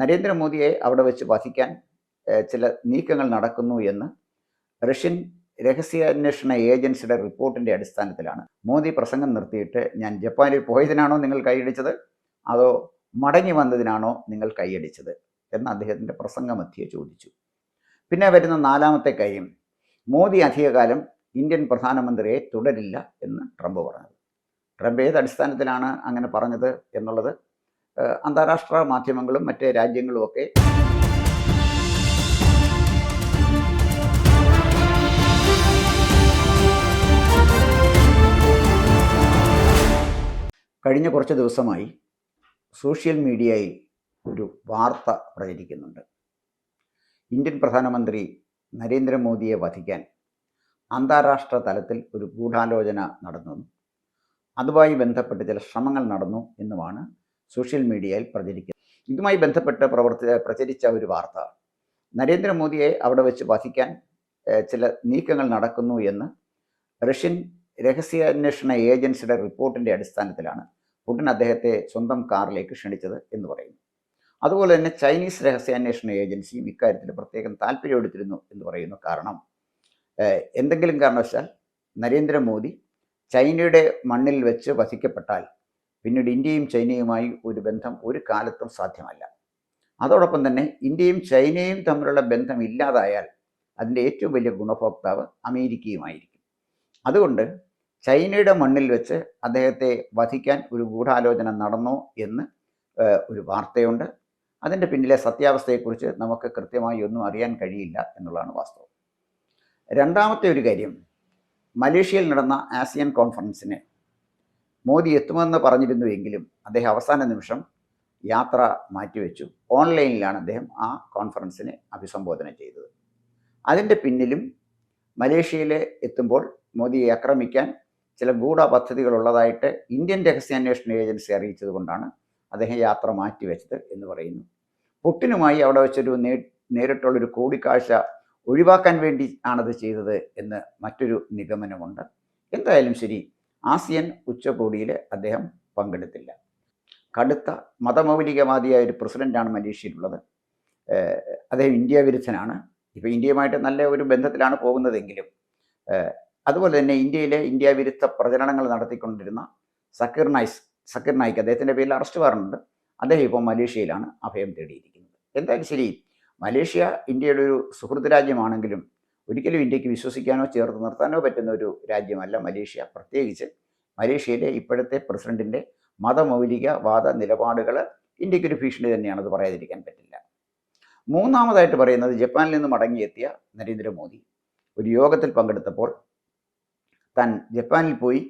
നരേന്ദ്രമോദിയെ അവിടെ വെച്ച് വധിക്കാൻ ചില നീക്കങ്ങൾ നടക്കുന്നു എന്ന് റഷ്യൻ രഹസ്യാന്വേഷണ ഏജൻസിയുടെ റിപ്പോർട്ടിന്റെ അടിസ്ഥാനത്തിലാണ്. മോദി പ്രസംഗം നിർത്തിയിട്ട് ഞാൻ ജപ്പാനിൽ പോയതിനാണോ നിങ്ങൾ കൈയടിച്ചത്? അതോ മടങ്ങി വന്നതിനാണോ നിങ്ങൾ കൈയടിച്ചത്? എന്ന് അദ്ദേഹത്തിന്റെ പ്രസംഗമധ്യെ ചോദിച്ചു. പിന്നെ വരുന്ന നാലാമത്തെ കാര്യം മോദി അധികകാലം ഇന്ത്യൻ പ്രധാനമന്ത്രിയെ തുടരില്ല എന്ന് ട്രംപ് പറഞ്ഞത് ട്രംപ് ഏത് അടിസ്ഥാനത്തിലാണ് അങ്ങനെ പറഞ്ഞത് എന്നുള്ളത് അന്താരാഷ്ട്ര മാധ്യമങ്ങളും മറ്റ് രാജ്യങ്ങളും ഒക്കെ കഴിഞ്ഞ കുറച്ച് ദിവസമായി സോഷ്യൽ മീഡിയയിൽ ഒരു വാർത്ത പ്രചരിക്കുന്നുണ്ട്. ഇന്ത്യൻ പ്രധാനമന്ത്രി നരേന്ദ്രമോദിയെ വധിക്കാൻ അന്താരാഷ്ട്ര തലത്തിൽ ഒരു ഗൂഢാലോചന നടന്നു. അതുമായി ബന്ധപ്പെട്ട് ചില ശ്രമങ്ങൾ നടന്നു എന്നുമാണ് സോഷ്യൽ മീഡിയയിൽ പ്രചരിക്കുന്നത് ഇതുമായി ബന്ധപ്പെട്ട് പ്രവർത്തി പ്രചരിച്ച ഒരു വാർത്ത. നരേന്ദ്രമോദിയെ അവിടെ വെച്ച് വധിക്കാൻ ചില നീക്കങ്ങൾ നടക്കുന്നു എന്ന് റഷ്യൻ രഹസ്യാന്വേഷണ ഏജൻസിയുടെ റിപ്പോർട്ടിന്റെ അടിസ്ഥാനത്തിലാണ് പുടിൻ അദ്ദേഹത്തെ സ്വന്തം കാറിലേക്ക് ക്ഷണിച്ചത് എന്ന് പറയുന്നു. അതുപോലെ തന്നെ ചൈനീസ് രഹസ്യാന്വേഷണ ഏജൻസിയും ഇക്കാര്യത്തിൽ പ്രത്യേകം താല്പര്യമെടുത്തിരുന്നു എന്ന് പറയുന്നു കാരണം എന്തെങ്കിലും കാരണവശാൽ നരേന്ദ്രമോദി ചൈനയുടെ മണ്ണിൽ വെച്ച് വധിക്കപ്പെട്ടാൽ പിന്നീട് ഇന്ത്യയും ചൈനയുമായി ഒരു ബന്ധം ഒരു കാലത്തും സാധ്യമല്ല. അതോടൊപ്പം തന്നെ ഇന്ത്യയും ചൈനയും തമ്മിലുള്ള ബന്ധം ഇല്ലാതായാൽ അതിന്റെ ഏറ്റവും വലിയ ഗുണഭോക്താവ് അമേരിക്കയുമായിരിക്കും. അതുകൊണ്ട് ചൈനയുടെ മണ്ണിൽ വെച്ച് അദ്ദേഹത്തെ വധിക്കാൻ ഒരു ഗൂഢാലോചന നടന്നോ എന്ന് ഒരു വാർത്തയുണ്ട്. അതിന്റെ പിന്നിലെ സത്യാവസ്ഥയെക്കുറിച്ച് നമുക്ക് കൃത്യമായി ഒന്നും അറിയാൻ കഴിയില്ല എന്നുള്ളതാണ് വാസ്തവം. രണ്ടാമത്തെ ഒരു കാര്യം മലേഷ്യയിൽ നടന്ന ആസിയൻ കോൺഫറൻസിന് മോദി എത്തുമെന്ന് പറഞ്ഞിരുന്നുവെങ്കിലും അദ്ദേഹം അവസാന നിമിഷം യാത്ര മാറ്റിവെച്ചു. ഓൺലൈനിലാണ് അദ്ദേഹം ആ കോൺഫറൻസിനെ അഭിസംബോധന ചെയ്തത്. അതിന്റെ പിന്നിലും മലേഷ്യയിൽ എത്തുമ്പോൾ മോദിയെ ആക്രമിക്കാൻ ചില ഗൂഢ പദ്ധതികളുള്ളതായിട്ട് ഇന്ത്യൻ രഹസ്യാന്വേഷണ ഏജൻസി അറിയിച്ചത് കൊണ്ടാണ് അദ്ദേഹം യാത്ര മാറ്റിവെച്ചത് എന്ന് പറയുന്നു. പുട്ടിനുമായി അവിടെ വെച്ചൊരു നേ നേരിട്ടുള്ളൊരു കൂടിക്കാഴ്ച ഒഴിവാക്കാൻ വേണ്ടി ആണത് ചെയ്തത് എന്ന് മറ്റൊരു നിഗമനമുണ്ട്. എന്തായാലും ശരി ആസിയൻ ഉച്ചകോടിയിൽ അദ്ദേഹം പങ്കെടുത്തില്ല. കടുത്ത മതമൗലികവാദിയായ ഒരു പ്രസിഡന്റാണ് മലേഷ്യയിലുള്ളത്. അദ്ദേഹം ഇന്ത്യ വിരുദ്ധനാണ്. ഇപ്പോൾ ഇന്ത്യയുമായിട്ട് നല്ല ഒരു ബന്ധത്തിലാണ് പോകുന്നതെങ്കിലും അതുപോലെ തന്നെ ഇന്ത്യയിലെ ഇന്ത്യ വിരുദ്ധ പ്രചരണങ്ങൾ നടത്തിക്കൊണ്ടിരുന്ന സക്കീർ നായിസ് സക്കീർ നായിക്ക് അദ്ദേഹത്തിന്റെ പേരിൽ അറസ്റ്റ് വാറണ്ട്. അദ്ദേഹം ഇപ്പോൾ മലേഷ്യയിലാണ് അഭയം തേടിയിരിക്കുന്നത്. എന്തായാലും ശരി മലേഷ്യ ഇന്ത്യയുടെ ഒരു സുഹൃത്ത് രാജ്യമാണെങ്കിലും ഒരിക്കലും ഇന്ത്യയ്ക്ക് വിശ്വസിക്കാനോ ചേർത്ത് നിർത്താനോ പറ്റുന്ന ഒരു രാജ്യമല്ല മലേഷ്യ. പ്രത്യേകിച്ച് മലേഷ്യയിലെ ഇപ്പോഴത്തെ പ്രസിഡന്റിന്റെ മതമൗലികവാദ നിലപാടുകൾ ഇന്ത്യക്കൊരു ഭീഷണി തന്നെയാണ് അത് പറയാതിരിക്കാൻ പറ്റില്ല. മൂന്നാമതായിട്ട് പറയുന്നത് ജപ്പാനിൽ നിന്ന് മടങ്ങിയെത്തിയ നരേന്ദ്രമോദി. ഒരു യോഗത്തിൽ പങ്കെടുത്തപ്പോൾ താൻ ജപ്പാനിൽ പോയി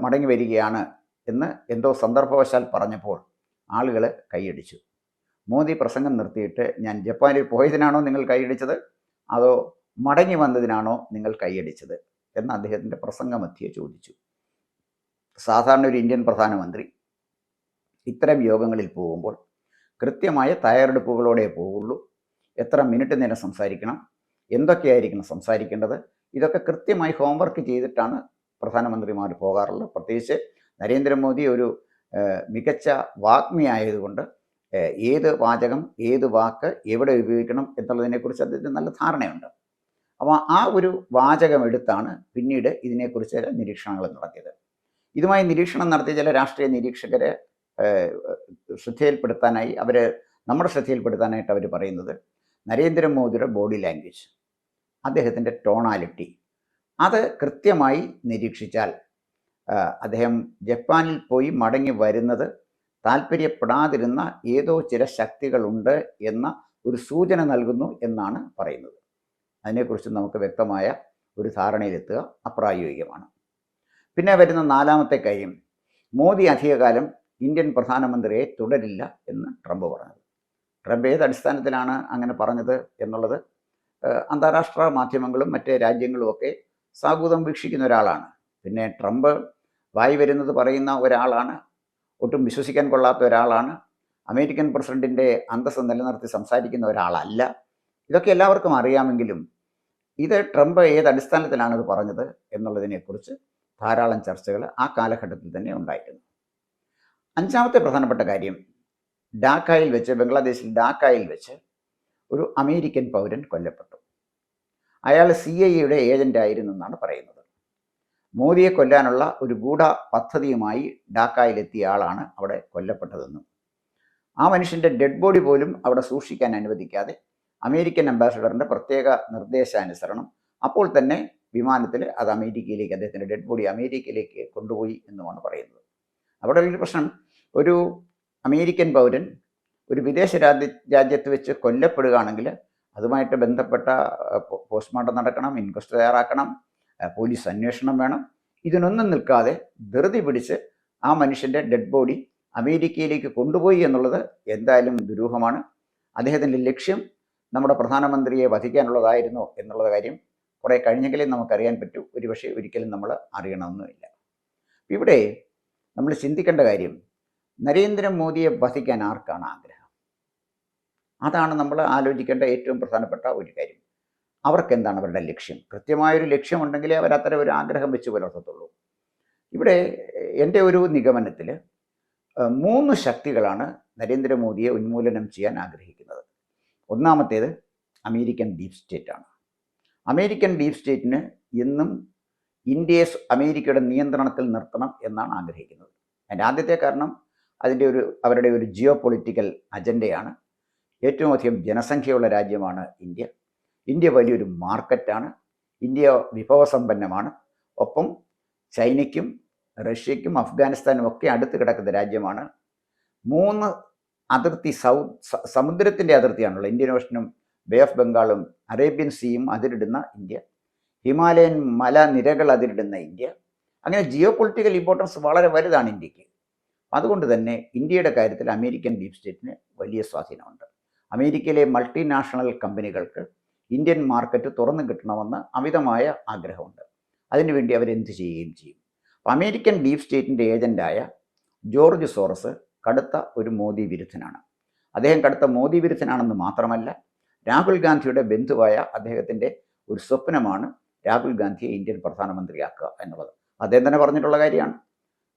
മടങ്ങി വരികയാണ് എന്ന് എന്തോ സന്ദർഭവശാൽ പറഞ്ഞപ്പോൾ ആളുകൾ കൈയടിച്ചു. മോദി പ്രസംഗം നിർത്തിയിട്ട് ഞാൻ ജപ്പാനിൽ പോയതിനാണോ നിങ്ങൾ കൈയടിച്ചത്? അതോ മടങ്ങി വന്നതിനാണോ നിങ്ങൾ കൈയടിച്ചത്? എന്ന് അദ്ദേഹത്തിന്റെ പ്രസംഗമധ്യേ ചോദിച്ചു. സാധാരണ ഒരു ഇന്ത്യൻ പ്രധാനമന്ത്രി ഇത്തരം യോഗങ്ങളിൽ പോകുമ്പോൾ കൃത്യമായ തയ്യാറെടുപ്പുകളോടെ പോവുള്ളൂ. എത്ര മിനിറ്റ് നേരം സംസാരിക്കണം? എന്തൊക്കെയായിരിക്കണം സംസാരിക്കേണ്ടത്? ഇതൊക്കെ കൃത്യമായി ഹോംവർക്ക് ചെയ്തിട്ടാണ് പ്രധാനമന്ത്രിമാർ പോകാറുള്ളത്. പ്രത്യേകിച്ച് നരേന്ദ്രമോദി ഒരു മികച്ച വാഗ്മി ആയതുകൊണ്ട് ഏത് വാചകം ഏത് വാക്ക് എവിടെ ഉപയോഗിക്കണം എന്നുള്ളതിനെക്കുറിച്ച് അദ്ദേഹത്തിന് നല്ല ധാരണയുണ്ട്. അപ്പോൾ ആ ഒരു വാചകം എടുത്താണ് പിന്നീട് ഇതിനെക്കുറിച്ച് ചില നിരീക്ഷണങ്ങൾ നടത്തിയത്. ഇതുമായി നിരീക്ഷണം നടത്തിയ ചില രാഷ്ട്രീയ നിരീക്ഷകരെ ശ്രദ്ധയിൽപ്പെടുത്താനായി അവർ നമ്മുടെ ശ്രദ്ധയിൽപ്പെടുത്താനായിട്ട് അവർ പറയുന്നത് നരേന്ദ്രമോദിയുടെ ബോഡി ലാംഗ്വേജ്. അദ്ദേഹത്തിന്റെ ടോണാലിറ്റി. അത് കൃത്യമായി നിരീക്ഷിച്ചാൽ അദ്ദേഹം ജപ്പാനിൽ പോയി മടങ്ങി വരുന്നത് താല്പര്യപ്പെടാതിരുന്ന ഏതോ ചില ശക്തികളുണ്ട് എന്ന ഒരു സൂചന നൽകുന്നു എന്നാണ് പറയുന്നത്. അതിനെക്കുറിച്ച് നമുക്ക് വ്യക്തമായ ഒരു ധാരണയിലെത്തുക അപ്രായോഗികമാണ്. പിന്നെ വരുന്ന നാലാമത്തെ കാര്യം മോദി അധികകാലം ഇന്ത്യൻ പ്രധാനമന്ത്രിയെ തുടരില്ല എന്ന് ട്രംപ് പറഞ്ഞത്. ട്രംപ് ഏത് അടിസ്ഥാനത്തിലാണ് അങ്ങനെ പറഞ്ഞത് എന്നുള്ളത് അന്താരാഷ്ട്ര മാധ്യമങ്ങളും മറ്റ് രാജ്യങ്ങളും ഒക്കെ സാഗൂതം വീക്ഷിക്കുന്ന ഒരാളാണ്. പിന്നെ ട്രംപ് വായി വരുന്നത് പറയുന്ന ഒരാളാണ് ഒട്ടും വിശ്വസിക്കാൻ കൊള്ളാത്ത ഒരാളാണ് അമേരിക്കൻ പ്രസിഡന്റിന്റെ അന്തസ്സ് നിലനിർത്തി സംസാരിക്കുന്ന ഒരാളല്ല. ഇതൊക്കെ എല്ലാവർക്കും അറിയാമെങ്കിലും ഇത് ട്രംപ് ഏത് അടിസ്ഥാനത്തിലാണ് ഇത് പറഞ്ഞത് എന്നുള്ളതിനെക്കുറിച്ച് ധാരാളം ചർച്ചകൾ ആ കാലഘട്ടത്തിൽ തന്നെ ഉണ്ടായിരുന്നു അഞ്ചാമത്തെ പ്രധാനപ്പെട്ട കാര്യം ഡാക്കായിൽ വെച്ച് ബംഗ്ലാദേശിൽ ഡാക്കായിൽ വെച്ച് ഒരു അമേരിക്കൻ പൗരൻ കൊല്ലപ്പെട്ടു. അയാൾ സി ഐ യുടെ ഏജന്റ് ആയിരുന്നു എന്നാണ് പറയുന്നത്. മോദിയെ കൊല്ലാനുള്ള ഒരു ഗൂഢ പദ്ധതിയുമായി ഡാക്കായിലെത്തിയ ആളാണ് അവിടെ കൊല്ലപ്പെട്ടതെന്നും ആ മനുഷ്യന്റെ ഡെഡ് ബോഡി പോലും അവിടെ സൂക്ഷിക്കാൻ അനുവദിക്കാതെ അമേരിക്കൻ അംബാസഡറിന്റെ പ്രത്യേക നിർദ്ദേശാനുസരണം. അപ്പോൾ തന്നെ വിമാനത്തിൽ അത് അമേരിക്കയിലേക്ക് അദ്ദേഹത്തിന്റെ ഡെഡ് ബോഡി അമേരിക്കയിലേക്ക് കൊണ്ടുപോയി എന്നുമാണ് പറയുന്നത്. അവിടെ ഒരു പ്രശ്നം. ഒരു അമേരിക്കൻ പൗരൻ ഒരു വിദേശ രാജ്യ രാജ്യത്ത് വെച്ച് കൊല്ലപ്പെടുകയാണെങ്കിൽ അതുമായിട്ട് ബന്ധപ്പെട്ട പോസ്റ്റ്മോർട്ടം നടക്കണം ഇൻക്വസ്റ്റ് തയ്യാറാക്കണം പോലീസ് അന്വേഷണം വേണം. ഇതിനൊന്നും നിൽക്കാതെ ധൃതി പിടിച്ച് ആ മനുഷ്യന്റെ ഡെഡ് ബോഡി അമേരിക്കയിലേക്ക് കൊണ്ടുപോയി എന്നുള്ളത് എന്തായാലും ദുരൂഹമാണ്. അദ്ദേഹത്തിന്റെ ലക്ഷ്യം നമ്മുടെ പ്രധാനമന്ത്രിയെ വധിക്കാനുള്ളതായിരുന്നു എന്നുള്ള കാര്യം കുറേ കഴിഞ്ഞെങ്കിലും നമുക്കറിയാൻ പറ്റൂ. ഒരുപക്ഷെ ഒരിക്കലും നമ്മൾ അറിയണമെന്നുമില്ല ഇവിടെ നമ്മൾ ചിന്തിക്കേണ്ട കാര്യം നരേന്ദ്രമോദിയെ വധിക്കാൻ ആർക്കാണ് ആഗ്രഹം? അതാണ് നമ്മൾ ആലോചിക്കേണ്ട ഏറ്റവും പ്രധാനപ്പെട്ട ഒരു കാര്യം. അവർക്ക് എന്താണ് അവരുടെ ലക്ഷ്യം? കൃത്യമായൊരു ലക്ഷ്യമുണ്ടെങ്കിലേ അവർ അത്തരം ഒരു ആഗ്രഹം വെച്ച് പുലർത്തത്തുള്ളൂ. ഇവിടെ എന്റെ ഒരു നിഗമനത്തിൽ മൂന്ന് ശക്തികളാണ് നരേന്ദ്രമോദിയെ ഉന്മൂലനം ചെയ്യാൻ ആഗ്രഹിക്കുന്നത്. ഒന്നാമത്തേത് അമേരിക്കൻ ഡീപ് സ്റ്റേറ്റ് ആണ്. അമേരിക്കൻ ഡീപ് സ്റ്റേറ്റിന് എന്നും ഇന്ത്യയെ അമേരിക്കയുടെ നിയന്ത്രണത്തിൽ നിർത്തണം എന്നാണ് ആഗ്രഹിക്കുന്നത്. അതിന്റെ ആദ്യത്തെ കാരണം അതിന്റെ ഒരു അവരുടെ ഒരു ജിയോ പൊളിറ്റിക്കൽ അജണ്ടയാണ്. ഏറ്റവും അധികം ജനസംഖ്യയുള്ള രാജ്യമാണ് ഇന്ത്യ. ഇന്ത്യ വലിയൊരു മാർക്കറ്റാണ്. ഇന്ത്യ വിഭവസമ്പന്നമാണ്. ഒപ്പം ചൈനയ്ക്കും റഷ്യയ്ക്കും അഫ്ഗാനിസ്ഥാനും ഒക്കെ അടുത്ത് കിടക്കുന്ന രാജ്യമാണ്. മൂന്ന് അതിർത്തി സൗ സമുദ്രത്തിന്റെ അതിർത്തിയാണല്ലോ ഇന്ത്യൻ ഓഷനും ബേ ഓഫ് ബംഗാളും അറേബ്യൻ സീയും അതിരിടുന്ന ഇന്ത്യ. ഹിമാലയൻ മലനിരകൾ അതിരിടുന്ന ഇന്ത്യ. അങ്ങനെ ജിയോ പൊളിറ്റിക്കൽ ഇമ്പോർട്ടൻസ് വളരെ വലുതാണ് ഇന്ത്യയ്ക്ക്. അതുകൊണ്ട് തന്നെ ഇന്ത്യയുടെ കാര്യത്തിൽ അമേരിക്കൻ ഡീപ് സ്റ്റേറ്റിന് വലിയ സ്വാധീനമുണ്ട്. അമേരിക്കയിലെ മൾട്ടിനാഷണൽ കമ്പനികൾക്ക് ഇന്ത്യൻ മാർക്കറ്റ് തുറന്നു കിട്ടണമെന്ന് അമിതമായ ആഗ്രഹമുണ്ട്. അതിനുവേണ്ടി അവരെന്ത് ചെയ്യുകയും ചെയ്യും? അപ്പോൾ അമേരിക്കൻ ഡീപ് സ്റ്റേറ്റിന്റെ ഏജന്റായ ജോർജ് സോറസ് കടുത്ത ഒരു മോദി വിരുദ്ധനാണ്. അദ്ദേഹം കടുത്ത മോദി വിരുദ്ധനാണെന്ന് മാത്രമല്ല രാഹുൽ ഗാന്ധിയുടെ ബന്ധുവായ അദ്ദേഹത്തിന്റെ ഒരു സ്വപ്നമാണ് രാഹുൽ ഗാന്ധിയെ ഇന്ത്യൻ പ്രധാനമന്ത്രിയാക്കുക എന്നുള്ളത്. അദ്ദേഹം തന്നെ പറഞ്ഞിട്ടുള്ള കാര്യമാണ്.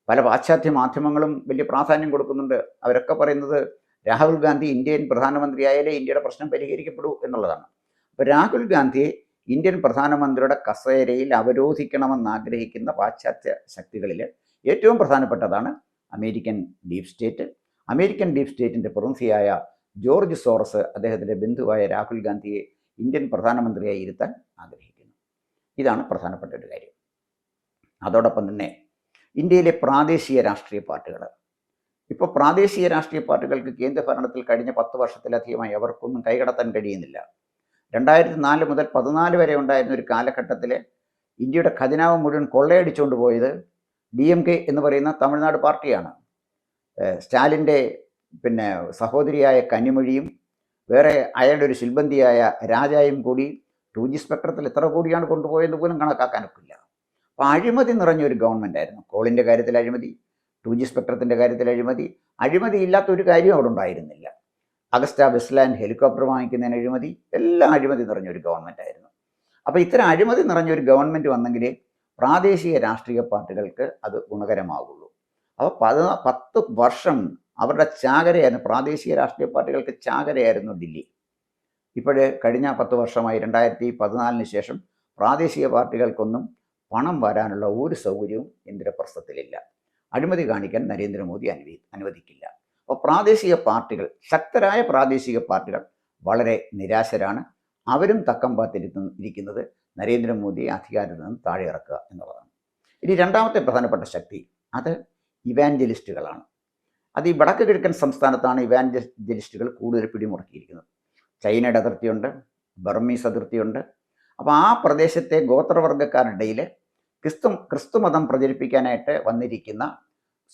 പല പാശ്ചാത്യ മാധ്യമങ്ങളും വലിയ പ്രാധാന്യം കൊടുക്കുന്നുണ്ട്. അവരൊക്കെ പറയുന്നത് രാഹുൽ ഗാന്ധി ഇന്ത്യൻ പ്രധാനമന്ത്രിയായാലേ ഇന്ത്യയുടെ പ്രശ്നം പരിഹരിക്കപ്പെടൂ എന്നുള്ളതാണ്. അപ്പോൾ രാഹുൽ ഗാന്ധിയെ ഇന്ത്യൻ പ്രധാനമന്ത്രിയുടെ കസേരയിൽ അവരോധിക്കണമെന്ന് ആഗ്രഹിക്കുന്ന പാശ്ചാത്യ ശക്തികളിൽ ഏറ്റവും പ്രധാനപ്പെട്ടതാണ് American deep state. American deep സ്റ്റേറ്റിന്റെ പ്രതിനിധിയായ ജോർജ് സോറസ് അദ്ദേഹത്തിന്റെ ബന്ധുവായ രാഹുൽ ഗാന്ധിയെ ഇന്ത്യൻ പ്രധാനമന്ത്രിയായി ഇരുത്താൻ ആഗ്രഹിക്കുന്നു. ഇതാണ് പ്രധാനപ്പെട്ട ഒരു കാര്യം. അതോടൊപ്പം തന്നെ ഇന്ത്യയിലെ പ്രാദേശിക രാഷ്ട്രീയ പാർട്ടികൾ ഇപ്പോൾ പ്രാദേശിക രാഷ്ട്രീയ പാർട്ടികൾക്ക് കേന്ദ്ര ഭരണത്തിൽ കഴിഞ്ഞ പത്ത് വർഷത്തിലധികമായി അവർക്കൊന്നും കൈകടത്താൻ കഴിയുന്നില്ല. രണ്ടായിരത്തി നാല് മുതൽ പതിനാല് വരെ ഉണ്ടായിരുന്ന ഒരു കാലഘട്ടത്തിൽ ഇന്ത്യയുടെ ഖജനാവ് മുഴുവൻ കൊള്ളയടിച്ചുകൊണ്ട് പോയത് ഡി എം കെ എന്ന് പറയുന്ന തമിഴ്നാട് പാർട്ടിയാണ്. സ്റ്റാലിന്റെ പിന്നെ സഹോദരിയായ കനിമൊഴിയും വേറെ അയാളുടെ ഒരു ശിൽബന്ധിയായ രാജായും കൂടി ടു ജി സ്പെക്ട്രത്തിൽ എത്ര കോടിയാണ് കൊണ്ടുപോയെന്ന് പോലും കണക്കാക്കാനൊക്കില്ല. അപ്പോൾ അഴിമതി നിറഞ്ഞൊരു ഗവൺമെന്റ് ആയിരുന്നു കോളിന്റെ കാര്യത്തിൽ അഴിമതി ടു ജി സ്പെക്ട്രത്തിന്റെ കാര്യത്തിൽ അഴിമതി അഴിമതി ഇല്ലാത്ത ഒരു കാര്യം അവിടെ ഉണ്ടായിരുന്നില്ല. അഗസ്റ്റ വെസ്റ്റ്ലാൻഡ് ഹെലികോപ്റ്റർ വാങ്ങിക്കുന്നതിന് അഴിമതി എല്ലാം അഴിമതി നിറഞ്ഞൊരു ഗവൺമെന്റ് ആയിരുന്നു അപ്പോൾ ഇത്തരം അഴിമതി നിറഞ്ഞൊരു ഗവൺമെന്റ് വന്നെങ്കിലേ പ്രാദേശിക രാഷ്ട്രീയ പാർട്ടികൾക്ക് അത് ഗുണകരമാകുള്ളൂ അപ്പോൾ പത് പത്ത് വർഷം അവരുടെ ചാകരയായിരുന്നു പ്രാദേശിക രാഷ്ട്രീയ പാർട്ടികൾക്ക് ചാകരയായിരുന്നു ദില്ലി. ഇപ്പോഴ് കഴിഞ്ഞ പത്ത് വർഷമായി രണ്ടായിരത്തി പതിനാലിന് ശേഷം പ്രാദേശിക പാർട്ടികൾക്കൊന്നും പണം വരാനുള്ള ഒരു സൗകര്യവും ഇന്ദ്രപ്രസ്ഥത്തിലില്ല അഴിമതി കാണിക്കാൻ നരേന്ദ്രമോദി അനുവദി അനുവദിക്കില്ല. അപ്പോൾ പ്രാദേശിക പാർട്ടികൾ ശക്തരായ പ്രാദേശിക പാർട്ടികൾ വളരെ നിരാശരാണ്. അവരും തക്കം പാത്തിരുന്ന ഇരിക്കുന്നത് നരേന്ദ്രമോദിയെ അധികാരത്തിൽ നിന്ന് താഴെ ഇറക്കുക എന്നുള്ളതാണ്. ഇനി രണ്ടാമത്തെ പ്രധാനപ്പെട്ട ശക്തി അത് ഇവാഞ്ചലിസ്റ്റുകളാണ്. അത് ഈ വടക്ക് കിഴക്കൻ സംസ്ഥാനത്താണ് ഇവാഞ്ചലിസ്റ്റുകൾ കൂടുതൽ പിടിമുറക്കിയിരിക്കുന്നത് ചൈനയുടെ അതിർത്തിയുണ്ട് ബർമീസ് അതിർത്തിയുണ്ട്. അപ്പോൾ ആ പ്രദേശത്തെ ഗോത്രവർഗക്കാരുടെ ഇടയിൽ ക്രിസ്തു ക്രിസ്തുമതം പ്രചരിപ്പിക്കാനായിട്ട് വന്നിരിക്കുന്ന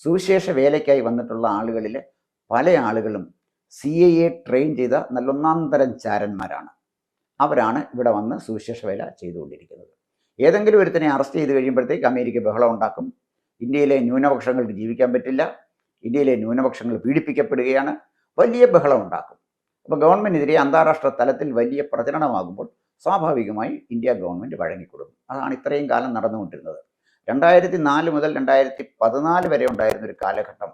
സുവിശേഷ വേലയ്ക്കായി വന്നിട്ടുള്ള ആളുകളിൽ പല ആളുകളും സി എ ട്രെയിൻ ചെയ്ത നല്ലൊന്നാം തരം ചാരന്മാരാണ്. അവരാണ് ഇവിടെ വന്ന് സുവിശേഷ വേല ചെയ്തുകൊണ്ടിരിക്കുന്നത്. ഏതെങ്കിലും ഒരുത്തിനെ അറസ്റ്റ് ചെയ്ത് കഴിയുമ്പോഴത്തേക്ക് അമേരിക്ക ബഹളം ഉണ്ടാക്കും. ഇന്ത്യയിലെ ന്യൂനപക്ഷങ്ങൾക്ക് ജീവിക്കാൻ പറ്റില്ല. ഇന്ത്യയിലെ ന്യൂനപക്ഷങ്ങൾ പീഡിപ്പിക്കപ്പെടുകയാണ്. വലിയ ബഹളം ഉണ്ടാക്കും. അപ്പോൾ ഗവൺമെന്റിനെതിരെ അന്താരാഷ്ട്ര തലത്തിൽ വലിയ പ്രചരണമാകുമ്പോൾ സ്വാഭാവികമായി ഇന്ത്യ ഗവൺമെന്റ് വഴങ്ങിക്കൊടുക്കും. അതാണ് ഇത്രയും കാലം നടന്നുകൊണ്ടിരുന്നത്. രണ്ടായിരത്തി നാല് മുതൽ രണ്ടായിരത്തി പതിനാല് വരെ ഉണ്ടായിരുന്ന ഒരു കാലഘട്ടം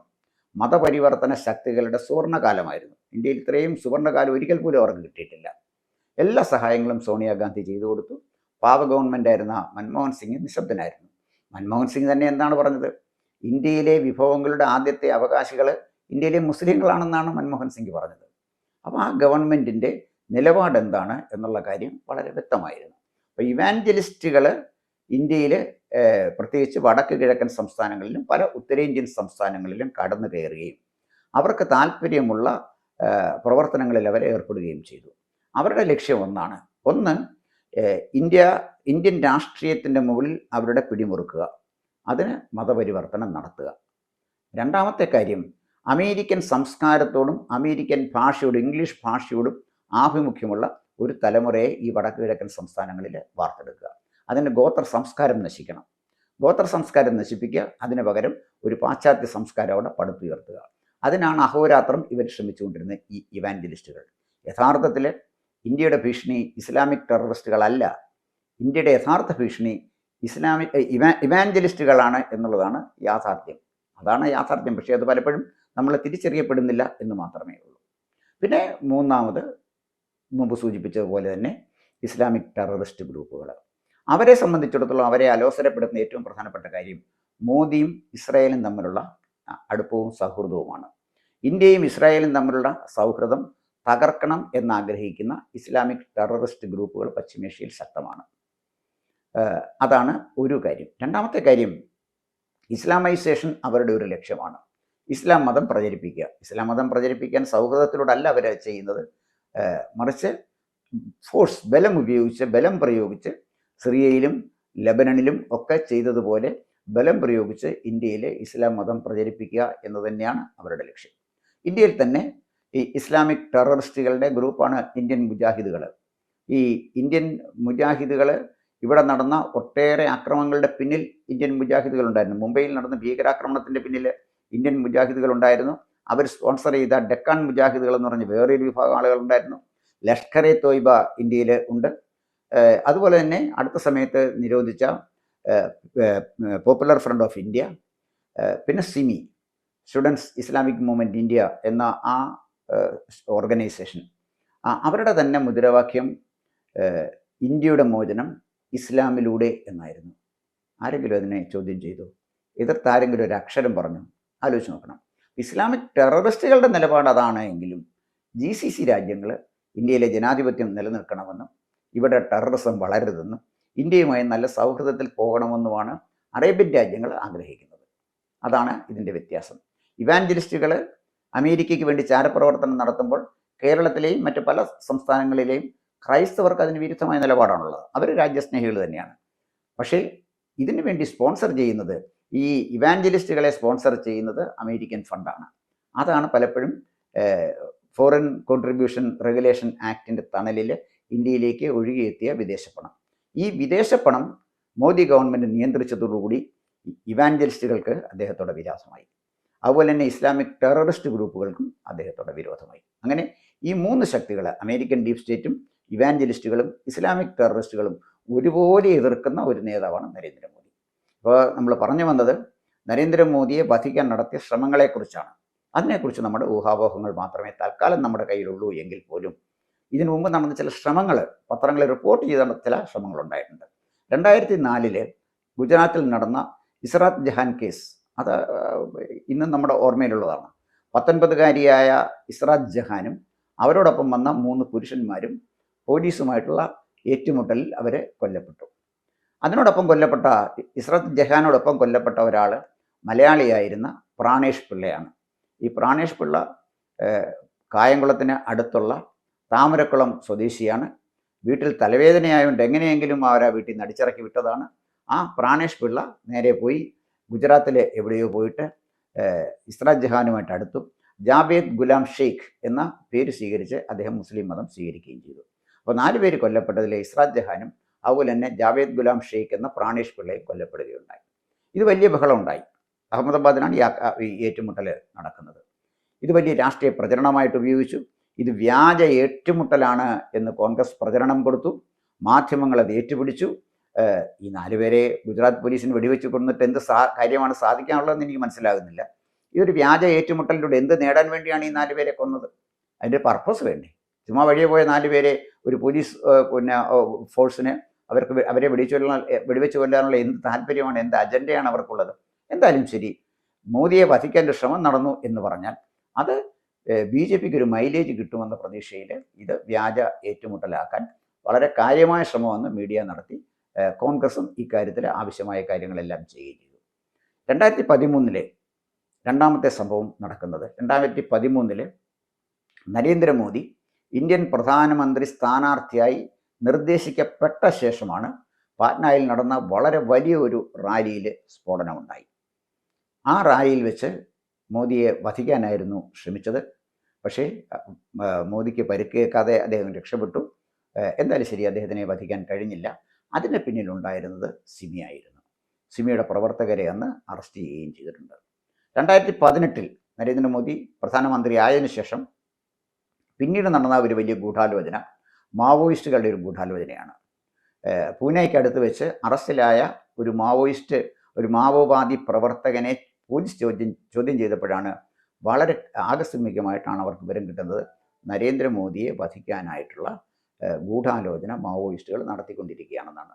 മതപരിവർത്തന ശക്തികളുടെ സുവർണകാലമായിരുന്നു. ഇന്ത്യയിൽ ഇത്രയും സുവർണകാലം ഒരിക്കൽ പോലും അവർക്ക് കിട്ടിയിട്ടില്ല. എല്ലാ സഹായങ്ങളും സോണിയാഗാന്ധി ചെയ്തു കൊടുത്തു. പാവ ഗവൺമെന്റായിരുന്ന മൻമോഹൻ സിംഗ് നിശബ്ദനായിരുന്നു. മൻമോഹൻ സിംഗ് തന്നെ എന്താണ് പറഞ്ഞത്? ഇന്ത്യയിലെ വിഭവങ്ങളുടെ ആദ്യത്തെ അവകാശികൾ ഇന്ത്യയിലെ മുസ്ലിങ്ങളാണെന്നാണ് മൻമോഹൻ സിംഗ് പറഞ്ഞത്. അപ്പോൾ ആ ഗവൺമെന്റിന്റെ നിലപാട് എന്താണ് എന്നുള്ള കാര്യം വളരെ വ്യക്തമായിരുന്നു. അപ്പോൾ ഇവാഞ്ചലിസ്റ്റുകൾ ഇന്ത്യയിൽ പ്രത്യേകിച്ച് വടക്ക് കിഴക്കൻ സംസ്ഥാനങ്ങളിലും പല ഉത്തരേന്ത്യൻ സംസ്ഥാനങ്ങളിലും കടന്നു കയറുകയും അവർക്ക് താല്പര്യമുള്ള പ്രവർത്തനങ്ങളിൽ അവരെ ഏർപ്പെടുകയും ചെയ്തു. അവരുടെ ലക്ഷ്യം ഒന്നാണ്. ഒന്ന് ഇന്ത്യ ഇന്ത്യൻ രാഷ്ട്രീയത്തിന്റെ മുകളിൽ അവരുടെ പിടിമുറുക്കുക. അതിന് മതപരിവർത്തനം നടത്തുക. രണ്ടാമത്തെ കാര്യം അമേരിക്കൻ സംസ്കാരത്തോടും അമേരിക്കൻ ഭാഷയോടും ഇംഗ്ലീഷ് ഭാഷയോടും ആഭിമുഖ്യമുള്ള ഒരു തലമുറയെ ഈ വടക്ക് കിഴക്കൻ സംസ്ഥാനങ്ങളിൽ വാർത്തെടുക്കുക. അതിന് ഗോത്ര സംസ്കാരം നശിക്കണം. ഗോത്ര സംസ്കാരം നശിപ്പിക്കുക അതിന് പകരം ഒരു പാശ്ചാത്യ സംസ്കാരം അവിടെ പടുത്തുയർത്തുക. അതിനാണ് അഹോരാത്രം ഇവർ ശ്രമിച്ചുകൊണ്ടിരുന്ന ഈ ഇവാഞ്ചലിസ്റ്റുകൾ. യഥാർത്ഥത്തിൽ ഇന്ത്യയുടെ ഭീഷണി ഇസ്ലാമിക് ടെററിസ്റ്റുകളല്ല. ഇന്ത്യയുടെ യഥാർത്ഥ ഭീഷണി ഇസ്ലാമിക് ഇവാ ഇവാഞ്ചലിസ്റ്റുകളാണ് എന്നുള്ളതാണ് യാഥാർത്ഥ്യം. അതാണ് യാഥാർത്ഥ്യം. പക്ഷേ അത് പലപ്പോഴും നമ്മൾ തിരിച്ചറിയപ്പെടുന്നില്ല എന്ന് മാത്രമേ ഉള്ളൂ. പിന്നെ മൂന്നാമത് മുമ്പ് സൂചിപ്പിച്ചതുപോലെ തന്നെ ഇസ്ലാമിക് ടെററിസ്റ്റ് ഗ്രൂപ്പുകൾ. അവരെ സംബന്ധിച്ചിടത്തോളം അവരെ അലോസരപ്പെടുത്തുന്ന ഏറ്റവും പ്രധാനപ്പെട്ട കാര്യം മോദിയും ഇസ്രായേലും തമ്മിലുള്ള അടുപ്പവും സൗഹൃദവുമാണ്. ഇന്ത്യയും ഇസ്രായേലും തമ്മിലുള്ള സൗഹൃദം തകർക്കണം എന്നാഗ്രഹിക്കുന്ന ഇസ്ലാമിക് ടെററിസ്റ്റ് ഗ്രൂപ്പുകൾ പശ്ചിമേഷ്യയിൽ ശക്തമാണ്. അതാണ് ഒരു കാര്യം. രണ്ടാമത്തെ കാര്യം ഇസ്ലാമൈസേഷൻ അവരുടെ ഒരു ലക്ഷ്യമാണ്. ഇസ്ലാം മതം പ്രചരിപ്പിക്കുക. ഇസ്ലാം മതം പ്രചരിപ്പിക്കാൻ സൗഹൃദത്തിലൂടെ അല്ല അവർ ചെയ്യുന്നത് മറിച്ച് ഫോഴ്സ് ബലം ഉപയോഗിച്ച് ബലം പ്രയോഗിച്ച് സിറിയയിലും ലബനണിലും ഒക്കെ ചെയ്തതുപോലെ ബലം പ്രയോഗിച്ച് ഇന്ത്യയിലെ ഇസ്ലാം മതം പ്രചരിപ്പിക്കുക എന്ന് തന്നെയാണ് അവരുടെ ലക്ഷ്യം. ഇന്ത്യയിൽ തന്നെ ഈ ഇസ്ലാമിക് ടെററിസ്റ്റുകളുടെ ഗ്രൂപ്പാണ് ഇന്ത്യൻ മുജാഹിദുകൾ ഈ ഇന്ത്യൻ മുജാഹിദുകൾ ഇവിടെ നടന്ന ഒട്ടേറെ ആക്രമണങ്ങളുടെ പിന്നിൽ ഇന്ത്യൻ മുജാഹിദുകൾ ഉണ്ടായിരുന്നു മുംബൈയിൽ നടന്ന ഭീകരാക്രമണത്തിന്റെ പിന്നിൽ ഇന്ത്യൻ മുജാഹിദുകൾ ഉണ്ടായിരുന്നു അവർ സ്പോൺസർ ചെയ്ത ഡെക്കാൻ മുജാഹിദുകൾ എന്ന് പറഞ്ഞ വേറൊരു വിഭാഗം ആളുകൾ ഉണ്ടായിരുന്നു ലഷ്കർ എ തോയ്ബ ഇന്ത്യയിൽ ഉണ്ട്. അതുപോലെ തന്നെ അടുത്ത സമയത്ത് നിരോധിച്ച പോപ്പുലർ ഫ്രണ്ട് ഓഫ് ഇന്ത്യ പിന്നെ SIMI students Islamic movement India എന്ന ആ ഓർഗനൈസേഷൻ. അവരുടെ തന്നെ മുദ്രാവാക്യം ഇന്ത്യയുടെ മോചനം ഇസ്ലാമിലൂടെ എന്നായിരുന്നു. ആരെങ്കിലും അതിനെ ചോദ്യം ചെയ്തു? എതിർത്ത് ആരെങ്കിലും ഒരു അക്ഷരം പറഞ്ഞു? ആലോചിച്ച് നോക്കണം. ഇസ്ലാമിക് ടെററിസ്റ്റുകളുടെ നിലപാട് അതാണ് എങ്കിലും ജി സി സി രാജ്യങ്ങൾ ഇന്ത്യയിലെ ജനാധിപത്യം നിലനിൽക്കണമെന്നും ഇവിടെ ടെററിസം വളരരുതെന്നും ഇന്ത്യയുമായി നല്ല സൗഹൃദത്തിൽ പോകണമെന്നുമാണ് അറേബ്യൻ രാജ്യങ്ങൾ ആഗ്രഹിക്കുന്നത്. അതാണ് ഇതിന്റെ വ്യത്യാസം. ഇവാഞ്ചലിസ്റ്റുകൾ അമേരിക്കയ്ക്ക് വേണ്ടി ചാരപ്രവർത്തനം നടത്തുമ്പോൾ കേരളത്തിലെയും മറ്റ് പല സംസ്ഥാനങ്ങളിലെയും ക്രൈസ്തവർക്ക് അതിന് വിരുദ്ധമായ നിലപാടാണുള്ളത്. അവർ രാജ്യസ്നേഹികൾ തന്നെയാണ്. പക്ഷേ ഇതിനു വേണ്ടി സ്പോൺസർ ചെയ്യുന്നത് ഈ ഇവാഞ്ചലിസ്റ്റുകളെ സ്പോൺസർ ചെയ്യുന്നത് അമേരിക്കൻ ഫണ്ടാണ്. അതാണ് പലപ്പോഴും ഫോറിൻ കോൺട്രിബ്യൂഷൻ റെഗുലേഷൻ ആക്ടിന്റെ തണലിൽ ഇന്ത്യയിലേക്ക് ഒഴുകിയെത്തിയ വിദേശ പണം ഈ വിദേശ പണം മോദി ഗവൺമെന്റ് നിയന്ത്രിച്ചതോടുകൂടി ഇവാഞ്ചലിസ്റ്റുകൾക്ക് അദ്ദേഹത്തോടെ വിരാസമായി അതുപോലെ തന്നെ ഇസ്ലാമിക് ടെററിസ്റ്റ് ഗ്രൂപ്പുകൾക്കും അദ്ദേഹത്തോടെ വിരോധമായി. അങ്ങനെ ഈ മൂന്ന് ശക്തികൾ അമേരിക്കൻ ഡീപ് സ്റ്റേറ്റും ഇവാഞ്ചലിസ്റ്റുകളും ഇസ്ലാമിക് ടെററിസ്റ്റുകളും ഒരുപോലെ എതിർക്കുന്ന ഒരു നേതാവാണ് നരേന്ദ്രമോദി. ഇപ്പോൾ നമ്മൾ പറഞ്ഞു വന്നത് നരേന്ദ്രമോദിയെ വധിക്കാൻ നടത്തിയ ശ്രമങ്ങളെക്കുറിച്ചാണ്. അതിനെക്കുറിച്ച് നമ്മുടെ ഊഹാപോഹങ്ങൾ മാത്രമേ തൽക്കാലം നമ്മുടെ കയ്യിലുള്ളൂ എങ്കിൽ പോലും ഇതിനു മുമ്പ് നടന്ന ചില ശ്രമങ്ങൾ പത്രങ്ങളിൽ റിപ്പോർട്ട് ചെയ്ത ചില ശ്രമങ്ങളുണ്ടായിട്ടുണ്ട്. രണ്ടായിരത്തി നാലിൽ ഗുജറാത്തിൽ നടന്ന ഇസ്രാത്ത് ജഹാൻ കേസ് അത് ഇന്നും നമ്മുടെ ഓർമ്മയിലുള്ളതാണ്. പത്തൊൻപതുകാരിയായ ഇസ്രാത്ത് ജഹാനും അവരോടൊപ്പം വന്ന മൂന്ന് പുരുഷന്മാരും പോലീസുമായിട്ടുള്ള ഏറ്റുമുട്ടലിൽ അവരെ കൊല്ലപ്പെട്ടു. അതിനോടൊപ്പം കൊല്ലപ്പെട്ട ഇസ്രത്ത് ജഹാനോടൊപ്പം കൊല്ലപ്പെട്ട ഒരാൾ മലയാളിയായിരുന്ന പ്രാണേഷ് പിള്ളയാണ്. ഈ പ്രാണേഷ് പിള്ള കായംകുളത്തിന് അടുത്തുള്ള താമരക്കുളം സ്വദേശിയാണ്. വീട്ടിൽ തലവേദനയായതുകൊണ്ട് എങ്ങനെയെങ്കിലും അവരാ വീട്ടിൽ നിന്ന് അടിച്ചിറക്കി വിട്ടതാണ്. ആ പ്രാണേഷ് പിള്ള നേരെ പോയി ഗുജറാത്തിലെ എവിടെയോ പോയിട്ട് ഇസ്രാ ജഹാനുമായിട്ട് അടുത്തു. ജാവേദ് ഗുലാം ഷെയ്ഖ് എന്ന പേര് സ്വീകരിച്ച് അദ്ദേഹം മുസ്ലിം മതം സ്വീകരിക്കുകയും ചെയ്തു. അപ്പോൾ നാല് പേര് കൊല്ലപ്പെട്ടതിലെ ഇസ്രാ ജഹാനും അതുപോലെ തന്നെ ജാവേദ് ഗുലാം ഷെയ്ഖ് എന്ന പ്രാണേഷ് പിള്ളയും കൊല്ലപ്പെടുകയുണ്ടായി. ഇത് വലിയ ബഹളം ഉണ്ടായി അഹമ്മദാബാദിനാണ് ഈ ഏറ്റുമുട്ടൽ നടക്കുന്നത്. ഇത് വലിയ രാഷ്ട്രീയ പ്രചരണമായിട്ട് ഉപയോഗിച്ചു. ഇത് വ്യാജ ഏറ്റുമുട്ടലാണ് എന്ന് കോൺഗ്രസ് പ്രചരണം കൊടുത്തു. മാധ്യമങ്ങൾ അത് ഏറ്റുപിടിച്ചു. ഈ നാലുപേരെ ഗുജറാത്ത് പോലീസിന് വെടിവെച്ച് കൊണ്ടിട്ട് എന്ത് സാ കാര്യമാണ് സാധിക്കാനുള്ളതെന്ന് എനിക്ക് മനസ്സിലാകുന്നില്ല. ഇതൊരു വ്യാജ ഏറ്റുമുട്ടലിലൂടെ എന്ത് നേടാൻ വേണ്ടിയാണ് ഈ നാലുപേരെ കൊന്നത്? അതിന്റെ പർപ്പസ് വേണ്ടേ? ചുമ്മാ വഴിയെ പോയ നാലുപേരെ ഒരു പോലീസ് പിന്നെ ഫോഴ്സിന് അവർക്ക് അവരെ വെടിച്ചു കൊല്ലാൻ വെടിവെച്ച് കൊല്ലാനുള്ള എന്ത് താല്പര്യമാണ് എന്ത് അജണ്ടയാണ് അവർക്കുള്ളത്? എന്തായാലും ശരി മോദിയെ വധിക്കാൻ ശ്രമം നടന്നു എന്ന് പറഞ്ഞാൽ അത് ബി ജെ പിക്ക് ഒരു മൈലേജ് കിട്ടുമെന്ന പ്രതീക്ഷയിൽ ഇത് വ്യാജ ഏറ്റുമുട്ടലാക്കാൻ വളരെ കാര്യമായ ശ്രമമെന്ന് മീഡിയ നടത്തി കോൺഗ്രസും ഇക്കാര്യത്തിൽ ആവശ്യമായ കാര്യങ്ങളെല്ലാം ചെയ്യുകയും ചെയ്തു. രണ്ടായിരത്തി പതിമൂന്നിലെ രണ്ടാമത്തെ സംഭവം നടക്കുന്നത്. രണ്ടായിരത്തി പതിമൂന്നിൽ നരേന്ദ്രമോദി ഇന്ത്യൻ പ്രധാനമന്ത്രി സ്ഥാനാർത്ഥിയായി നിർദ്ദേശിക്കപ്പെട്ട ശേഷമാണ് പാറ്റ്നയിൽ നടന്ന വളരെ വലിയ ഒരു റാലിയിൽ സ്ഫോടനമുണ്ടായി. ആ റാലിയിൽ വെച്ച് മോദിയെ വധിക്കാനായിരുന്നു ശ്രമിച്ചത്. പക്ഷേ മോദിക്ക് പരിക്കേക്കാതെ അദ്ദേഹം രക്ഷപ്പെട്ടു. എന്തായാലും ശരി അദ്ദേഹത്തിനെ വധിക്കാൻ കഴിഞ്ഞില്ല. അതിന് പിന്നിലുണ്ടായിരുന്നത് സിമിയായിരുന്നു. സിമിയുടെ പ്രവർത്തകരെ അന്ന് അറസ്റ്റ് ചെയ്യുകയും ചെയ്തിട്ടുണ്ട്. രണ്ടായിരത്തി പതിനെട്ടിൽ നരേന്ദ്രമോദി പ്രധാനമന്ത്രി ആയതിനു ശേഷം പിന്നീട് നടന്ന ഒരു വലിയ ഗൂഢാലോചന മാവോയിസ്റ്റുകളുടെ ഒരു ഗൂഢാലോചനയാണ്. പൂനെയ്ക്ക് അടുത്ത് വെച്ച് അറസ്റ്റിലായ ഒരു മാവോയിസ്റ്റ് ഒരു മാവോവാദി പ്രവർത്തകനെ പോലീസ് ചോദ്യം ചോദ്യം ചെയ്തപ്പോഴാണ് വളരെ ആകസ്മികമായിട്ടാണ് അവർക്ക് വിവരം കിട്ടുന്നത്. നരേന്ദ്രമോദിയെ വധിക്കാനായിട്ടുള്ള ഗൂഢാലോചന മാവോയിസ്റ്റുകൾ നടത്തിക്കൊണ്ടിരിക്കുകയാണെന്നാണ്.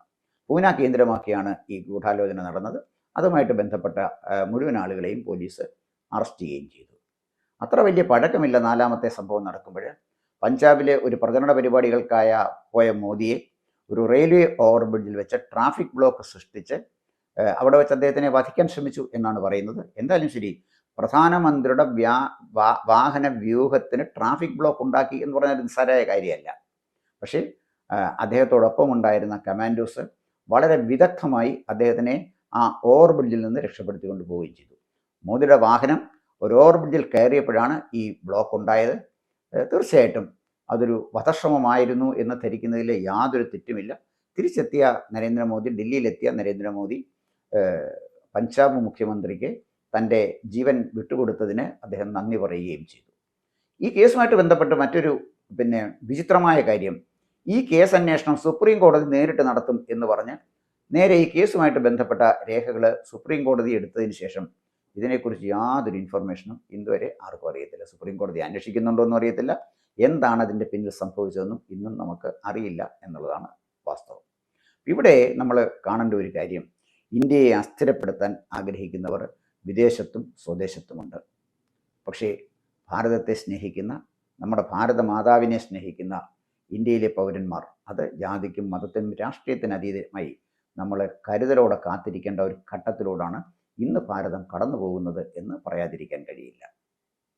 പൂന കേന്ദ്രമാക്കിയാണ് ഈ ഗൂഢാലോചന നടന്നത്. അതുമായിട്ട് ബന്ധപ്പെട്ട മുഴുവൻ ആളുകളെയും പോലീസ് അറസ്റ്റ് ചെയ്യുകയും ചെയ്തു. അത്ര വലിയ പഴക്കമില്ല നാലാമത്തെ സംഭവം നടക്കുമ്പോൾ. പഞ്ചാബിലെ ഒരു പ്രചരണ പരിപാടികൾക്കായ പോയ മോദിയെ ഒരു റെയിൽവേ ഓവർബ്രിഡ്ജിൽ വെച്ച് ട്രാഫിക് ബ്ലോക്ക് സൃഷ്ടിച്ച് അവിടെ വെച്ച് അദ്ദേഹത്തിനെ വധിക്കാൻ ശ്രമിച്ചു എന്നാണ് പറയുന്നത്. എന്തായാലും ശരി പ്രധാനമന്ത്രിയുടെ വാഹന വ്യൂഹത്തിന് ട്രാഫിക് ബ്ലോക്ക് ഉണ്ടാക്കി എന്ന് പറഞ്ഞാൽ നിസ്സാരമായ കാര്യമല്ല. പക്ഷേ അദ്ദേഹത്തോടൊപ്പം ഉണ്ടായിരുന്ന കമാൻഡോസ് വളരെ വിദഗ്ധമായി അദ്ദേഹത്തിനെ ആ ഓവർ ബ്രിഡ്ജിൽ നിന്ന് രക്ഷപ്പെടുത്തിക്കൊണ്ട് പോവുകയും ചെയ്തു. മോദിയുടെ വാഹനം ഒരു ഓവർ ബ്രിഡ്ജിൽ കയറിയപ്പോഴാണ് ഈ ബ്ലോക്ക് ഉണ്ടായത്. തീർച്ചയായിട്ടും അതൊരു വധശ്രമമായിരുന്നു എന്ന് ധരിക്കുന്നതിൽ യാതൊരു തെറ്റുമില്ല. തിരിച്ചെത്തിയ നരേന്ദ്രമോദി ഡൽഹിയിലെത്തിയ നരേന്ദ്രമോദി പഞ്ചാബ് മുഖ്യമന്ത്രിക്ക് തന്റെ ജീവൻ വിട്ടുകൊടുത്തതിന് അദ്ദേഹം നന്ദി പറയുകയും ചെയ്തു. ഈ കേസുമായിട്ട് ബന്ധപ്പെട്ട് മറ്റൊരു പിന്നെ വിചിത്രമായ കാര്യം ഈ കേസ് അന്വേഷണം സുപ്രീം കോടതി നേരിട്ട് നടത്തും എന്ന് പറഞ്ഞ് നേരെ ഈ കേസുമായിട്ട് ബന്ധപ്പെട്ട രേഖകൾ സുപ്രീം കോടതി എടുത്തതിന് ശേഷം ഇതിനെക്കുറിച്ച് യാതൊരു ഇൻഫർമേഷനും ഇന്നുവരെ ആർക്കും അറിയത്തില്ല. സുപ്രീം കോടതി അന്വേഷിക്കുന്നുണ്ടോ എന്നും അറിയത്തില്ല. എന്താണ് അതിന്റെ പിന്നിൽ സംഭവിച്ചതെന്നും ഇന്നും നമുക്ക് അറിയില്ല എന്നുള്ളതാണ് വാസ്തവം. ഇവിടെ നമ്മൾ കാണേണ്ട ഒരു കാര്യം ഇന്ത്യയെ അസ്ഥിരപ്പെടുത്താൻ ആഗ്രഹിക്കുന്നവർ വിദേശത്തും സ്വദേശത്തുമുണ്ട്. പക്ഷേ ഭാരതത്തെ സ്നേഹിക്കുന്ന നമ്മുടെ ഭാരത മാതാവിനെ സ്നേഹിക്കുന്ന ഇന്ത്യയിലെ പൗരന്മാർ. അത് ജാതിക്കും മതത്തിനും രാഷ്ട്രീയത്തിന് അതീതമായി നമ്മൾ കരുതലോടെ കാത്തിരിക്കേണ്ട ഒരു ഘട്ടത്തിലൂടെയാണ് ഇന്ന് ഭാരതം കടന്നു പോകുന്നത് എന്ന് പറയാതിരിക്കാൻ കഴിയില്ല.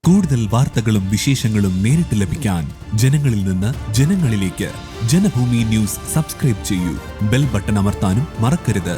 കൂടുതൽ വാർത്തകളും വിശേഷങ്ങളും നേരിട്ട് ലഭിക്കാൻ ജനങ്ങളിൽ നിന്ന് ജനങ്ങളിലേക്ക് ജനഭൂമി ന്യൂസ് സബ്സ്ക്രൈബ് ചെയ്യൂ. ബെൽ ബട്ടൺ അമർത്താനും മറക്കരുത്.